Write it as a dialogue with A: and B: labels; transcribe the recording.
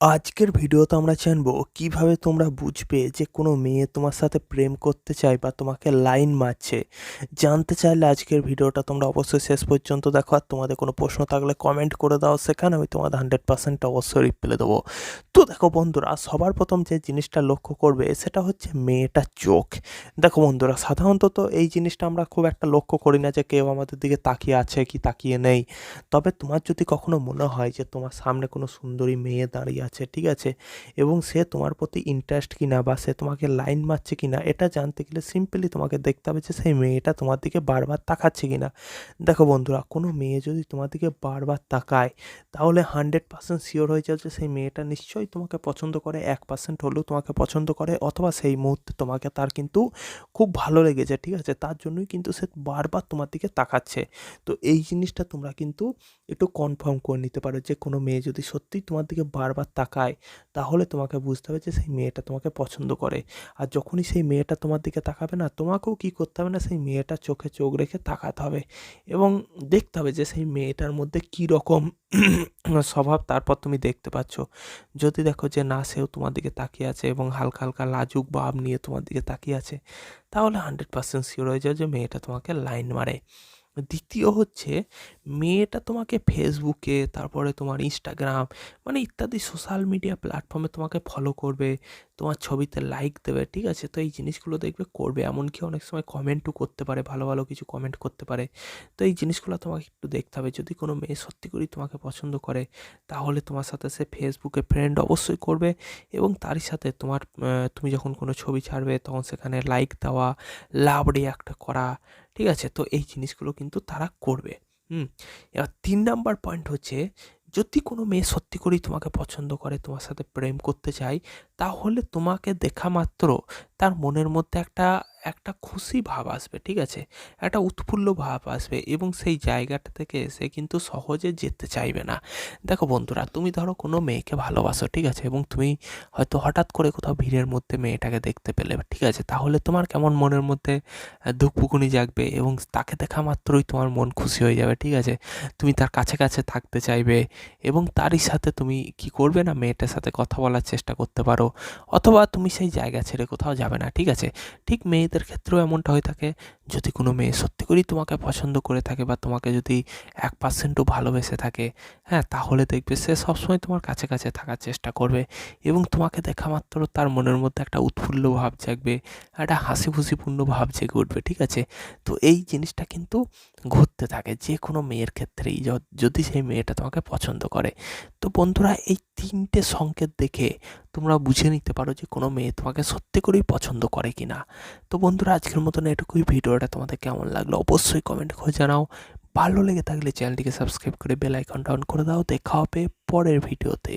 A: আজকের ভিডিওতে আমরা জানব কীভাবে তোমরা বুঝবে যে কোনো মেয়ে তোমার সাথে প্রেম করতে চায় বা তোমাকে লাইন মারছে। জানতে চাইলে আজকের ভিডিওটা তোমরা অবশ্যই শেষ পর্যন্ত দেখো আর তোমাদের কোনো প্রশ্ন থাকলে কমেন্ট করে দাও, সেখানে আমি তোমাদের হান্ড্রেড পার্সেন্ট অবশ্যই রিপ্লাই দেবো। তো দেখো বন্ধুরা, সবার প্রথম যে জিনিসটা লক্ষ্য করবে সেটা হচ্ছে মেয়েটার চোখ। দেখো বন্ধুরা, সাধারণত এই জিনিসটা আমরা খুব একটা লক্ষ্য করি না যে কেউ আমাদের দিকে তাকিয়ে আছে কি তাকিয়ে নেই। তবে তোমার যদি কখনো মনে হয় যে তোমার সামনে কোনো সুন্দরী মেয়ে দাঁড়িয়ে আছে, ঠিক আছে? এবং সে তোমার প্রতি ইন্টারেস্ট কিনা বা সে তোমাকে লাইন মারছে কিনা, এটা জানতে গেলে সিম্পলি তোমাকে দেখতে হবে যে সেই মেয়েটা তোমার দিকে বারবার তাকাচ্ছে কিনা। দেখো বন্ধুরা, কোনো মেয়ে যদি তোমার দিকে বারবার তাকায়, তাহলে হান্ড্রেড পার্সেন্ট শিওর হয়ে যাও যে সেই মেয়েটা নিশ্চয়ই তোমাকে পছন্দ করে, এক পার্সেন্ট হলেও তোমাকে পছন্দ করে, অথবা সেই মুহূর্তে তোমাকে তার কিন্তু খুব ভালো লেগেছে, ঠিক আছে? তার জন্যই কিন্তু সে বারবার তোমার দিকে তাকাচ্ছে। তো এই জিনিসটা তোমরা কিন্তু একটু কনফার্ম করে নিতে পারো যে কোনো মেয়ে যদি সত্যিই তোমার দিকে বারবার তাকায়, তাহলে তোমাকে বুঝতে হবে যে সেই মেয়েটা তোমাকে পছন্দ করে। আর যখনই সেই মেয়েটা তোমার দিকে তাকাবে না, তোমাকেও কী করতে হবে না সেই মেয়েটা চোখে চোখ রেখে তাকাতে হবে এবং দেখতে হবে যে সেই মেয়েটার মধ্যে কী রকম স্বভাব তারপর তুমি দেখতে পাচ্ছ। যদি দেখো যে না, সেও তোমার দিকে তাকিয়ে আছে এবং হালকা হালকা, লাজুক ভাব নিয়ে তোমার দিকে তাকিয়ে আছে, তাহলে হান্ড্রেড পার্সেন্ট শিওর হয়ে যাও যে মেয়েটা তোমাকে লাইন মারে। দ্বিতীয় হচ্ছে, মেয়েটা তোমাকে ফেসবুকে তারপরে তোমার ইনস্টাগ্রাম মানে ইত্যাদি সোশ্যাল মিডিয়া প্ল্যাটফর্মে তোমাকে ফলো করবে, তোমার ছবিতে লাইক দেবে, ঠিক আছে? তো এই জিনিসগুলো দেখবে, করবে। এমনকি অনেক সময় কমেন্টও করতে পারে, ভালো ভালো কিছু কমেন্ট করতে পারে। তো এই জিনিসগুলো তোমাকে একটু দেখতে হবে। যদি কোনো মেয়ে সত্যি করেই তোমাকে পছন্দ করে, তাহলে তোমার সাথে সে ফেসবুকে ফ্রেন্ড অবশ্যই করবে এবং তারই সাথে তোমার তুমি যখন কোনো ছবি ছাড়বে, তখন সেখানে লাইক দেওয়া, লাভ রিয়াক্ট করা ঠিক আছে? তো এই জিনিসগুলো কিন্তু তারা করবে। হুম? এবার তিন নাম্বার পয়েন্ট হচ্ছে, যদি কোনো মেয়ে সত্যি করেই তোমাকে পছন্দ করে, তোমার সাথে প্রেম করতে চায়, তাহলে তোমাকে দেখা মাত্র তার মনের মধ্যে একটা একটা খুশি ভাব আসবে, ঠিক আছে? একটা উৎফুল্ল ভাব আসবে এবং সেই জায়গাটা থেকে সে কিন্তু সহজে যেতে চাইবে না। দেখো বন্ধুরা, তুমি ধরো কোনো মেয়েকে ভালোবাসো, ঠিক আছে? এবং তুমি হয়তো হঠাৎ করে কোথাও ভিড়ের মধ্যে মেয়েটাকে দেখতে পেলে, ঠিক আছে? তাহলে তোমার কেমন মনের মধ্যে ধুকপুকুনি জাগবে এবং তাকে দেখা মাত্রই তোমার মন খুশি হয়ে যাবে, ঠিক আছে? তুমি তার কাছে কাছে থাকতে চাইবে এবং তারই সাথে তুমি কি করবে না মেয়েটার সাথে কথা বলার চেষ্টা করতে পারো? অথবা তুমি সেই জায়গা ছেড়ে কোথাও যাবে না, ঠিক আছে? ঠিক মেয়েদের ক্ষেত্রেও এমনটা হয়ে থাকে, যদি কোনো মেয়ে সত্যি করেই তোমাকে পছন্দ করে থাকে বা তোমাকে যদি এক পার্সেন্টও ভালোবেসে থাকে হ্যাঁ তাহলে দেখবে সে সবসময় তোমার কাছে কাছে থাকার চেষ্টা করবে এবং তোমাকে দেখা মাত্র তার মনের মধ্যে একটা উৎফুল্ল ভাব জাগবে, একটা হাসি খুশিপূর্ণ ভাব জেগে উঠবে, ঠিক আছে? তো এই জিনিসটা কিন্তু ঘটতে থাকে যে কোনো মেয়ের ক্ষেত্রেই যদি সেই মেয়েটা তোমাকে পছন্দ করে। তো বন্ধুরা, এই তিনটে সংকেত দেখে তোমরা বুঝে নিতে পারো যে কোনো মেয়ে তোমাকে সত্যি করেই পছন্দ করে কি না তো বন্ধুরা, আজকের মতন এটুকুই। ভিডিওটা তোমাদের কেমন লাগল অবশ্যই কমেন্ট করে জানাও। ভালো লেগে থাকলে চ্যানেলটিকে সাবস্ক্রাইব করে বেল আইকনটা অন করে দাও। দেখা হবে পরের ভিডিওতে